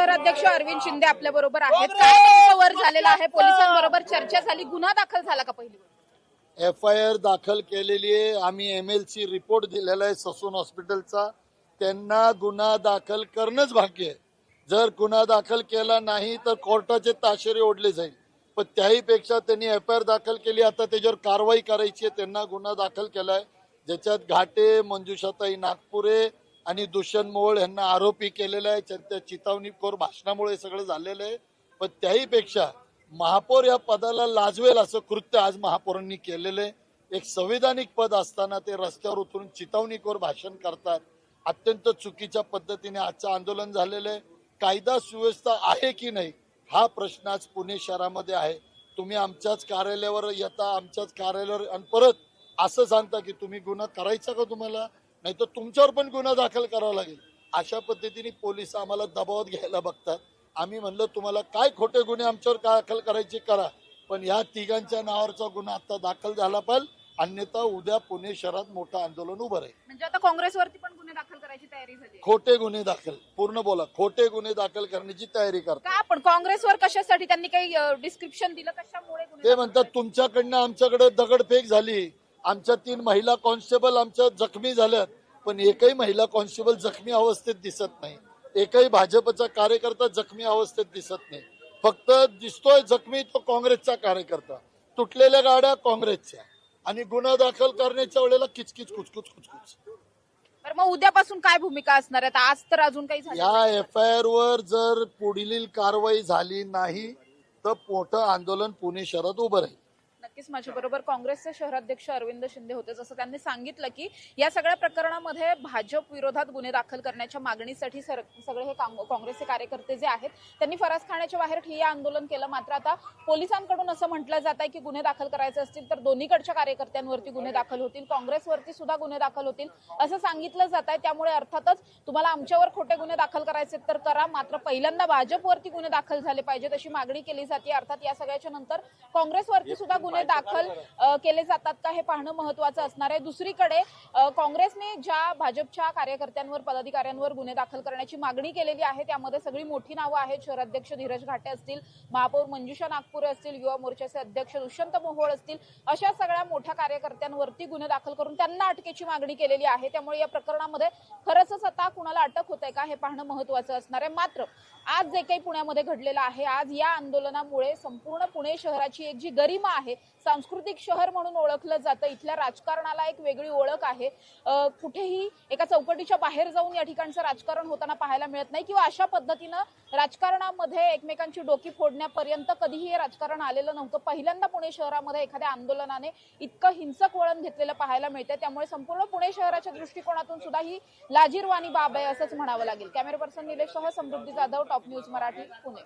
शहराध्यक्ष अरविंद शिंदे आपल्या बरोबर आहेत. काय वर झालेलं आहे? पोलिसांबरोबर चर्चा झाली. गुन्हा दाखल झाला का पहिली एफ आय आर दाखल केलेली आहे. आम्ही एम एल सी रिपोर्ट दिलेला आहे ससून हॉस्पिटलचा त्यांना गुन्हा दाखल करणंच भाग्य आहे. जर गुन्हा दाखल केला नाही तर कोर्टाचे ताशेरे ओढले जाईल. पण त्याही पेक्षा त्यांनी एफ आय आर दाखल केली. आता त्याच्यावर कारवाई करायची आहे. त्यांना गुन्हा दाखल केलाय. ज्याच्यात घाटे मंजुषाताई नागपुरे आणि दुष्यंत मोहोळ यांना आरोपी केलेला आहे. त्यांच्या चितावणीखोर भाषणामुळे सगळं झालेलं आहे. पण त्याही पेक्षा महापौर या पदाला लाजवेल असं कृत्य आज महापौरांनी केलेलं आहे. एक संविधानिक पद असताना ते रस्त्यावर उतरून चितावणीखोर भाषण करतात. अत्यंत चुकीच्या पद्धतीने आजचं आंदोलन झालेलं आहे. कायदा सुव्यवस्था आहे की नाही हा प्रश्न आज पुणे शहरामध्ये आहे. तुम्ही आमच्याच कार्यालयावर येता आमच्याच कार्यालयावर आणि परत असं सांगता की तुम्ही गुन्हा करायचा का तुम्हाला? नाही तर तुमच्यावर पण गुन्हा दाखल करावा लागेल. अशा पद्धतीने पोलीस आम्हाला दबावात घ्यायला बघतात. आम्ही म्हणलं तुम्हाला काय खोटे गुन्हे आमच्यावर दाखल करायचे? करा. पण या तिघांच्या नावावरचा गुन्हा आता दाखल झाला पाहिजे अन्यथा उद्या पुणे शहरात मोठं आंदोलन उभं राहील. म्हणजे आता काँग्रेसवरती पण गुन्हे दाखल करायची तयारी झाली. खोटे गुन्हे दाखल पूर्ण बोला खोटे गुन्हे दाखल करण्याची तयारी करतात. का पण काँग्रेसवर कशासाठी त्यांनी काही डिस्क्रिप्शन दिलं? कशामुळे ते म्हणतात तुमच्याकडनं आमच्याकडे दगडफेक झाली. आमच्या तीन महिला कॉन्स्टेबल आमच्या जखमी झाल्यात पण एकही महिला कॉन्स्टेबल जखमी अवस्थेत दिसत नाही. एकही भाजपचा कार्यकर्ता जखमी अवस्थेत दिसत नाही. फक्त दिसतोय जखमी तो काँग्रेसचा कार्यकर्ता. तुटलेल्या गाड्या काँग्रेसच्या. आणि गुन्हा दाखल करण्याच्या वेळेला किचकिच कुचकुच कुचकुच. तर मग उद्यापासून काय भूमिका असणार आहे? आज तर अजून काही या. एफ आय आर वर जर पुढील कारवाई झाली नाही तर मोठं आंदोलन पुणे शहरात उभं राहील. नक्कीच माझ्या बरोबर काँग्रेसचे शहराध्यक्ष अरविंद शिंदे होते. जसं त्यांनी सांगितलं की या सगळ्या प्रकरणामध्ये भाजप विरोधात गुन्हे दाखल करण्याच्या मागणीसाठी सगळे हे काँग- काँग्रेसचे कार्यकर्ते जे आहेत त्यांनी फरास खाण्याच्या बाहेर ठिय्या आंदोलन केलं. मात्र आता पोलिसांकडून असं म्हटलं जात आहे की गुन्हे दाखल करायचे असतील तर दोन्हीकडच्या कार्यकर्त्यांवरती गुन्हे दाखल होतील. काँग्रेसवरती सुद्धा गुन्हे दाखल होतील. असं सांगितलं जात आहे त्यामुळे अर्थातच तुम्हाला आमच्यावर खोटे गुन्हे दाखल करायचे तर करा. मात्र पहिल्यांदा भाजपवरती गुन्हे दाखल झाले पाहिजेत अशी मागणी केली जाते. अर्थात या सगळ्याच्या नंतर काँग्रेसवरती सुद्धा गुन्हे दाखल केले जातात का हे पाहणं महत्वाचं असणार आहे. दुसरीकडे काँग्रेसने ज्या भाजपच्या कार्यकर्त्यांवर पदाधिकाऱ्यांवर गुन्हे दाखल करण्याची मागणी केलेली आहे त्यामध्ये सगळी मोठी नावं आहेत. शहराध्यक्ष धीरज घाटे असतील महापौर मंजुषा नागपुरे असतील युवा मोर्चाचे अध्यक्ष दुष्यंत मोहोळ असतील अशा सगळ्या मोठ्या कार्यकर्त्यांवरती गुन्हे दाखल करून त्यांना अटकेची मागणी केलेली आहे. त्यामुळे या प्रकरणामध्ये खरंच आता कुणाला अटक होत आहे का हे पाहणं महत्वाचं असणार आहे. मात्र आज जे काही पुण्यामध्ये घडलेलं आहे आज या आंदोलनामुळे संपूर्ण पुणे शहराची एक जी गरिमा आहे सांस्कृतिक शहर म्हणून ओळखलं जातं. इथल्या राजकारणाला एक वेगळी ओळख आहे. कुठेही एका चौकटीच्या बाहेर जाऊन या ठिकाणचं राजकारण होताना पाहायला मिळत नाही किंवा अशा पद्धतीनं राजकारणामध्ये एकमेकांची डोकी फोडण्यापर्यंत कधीही हे राजकारण आलेलं नव्हतं. पहिल्यांदा पुणे शहरामध्ये एखाद्या आंदोलनाने इतकं हिंसक वळण घेतलेलं पाहायला मिळतं त्यामुळे संपूर्ण पुणे शहराच्या दृष्टिकोनातून सुद्धा ही लाजीरवाणी बाब आहे असंच म्हणावं लागेल. कॅमेरा पर्सन निलेश सह समृद्धी जाधव टॉप न्यूज मराठी पुणे.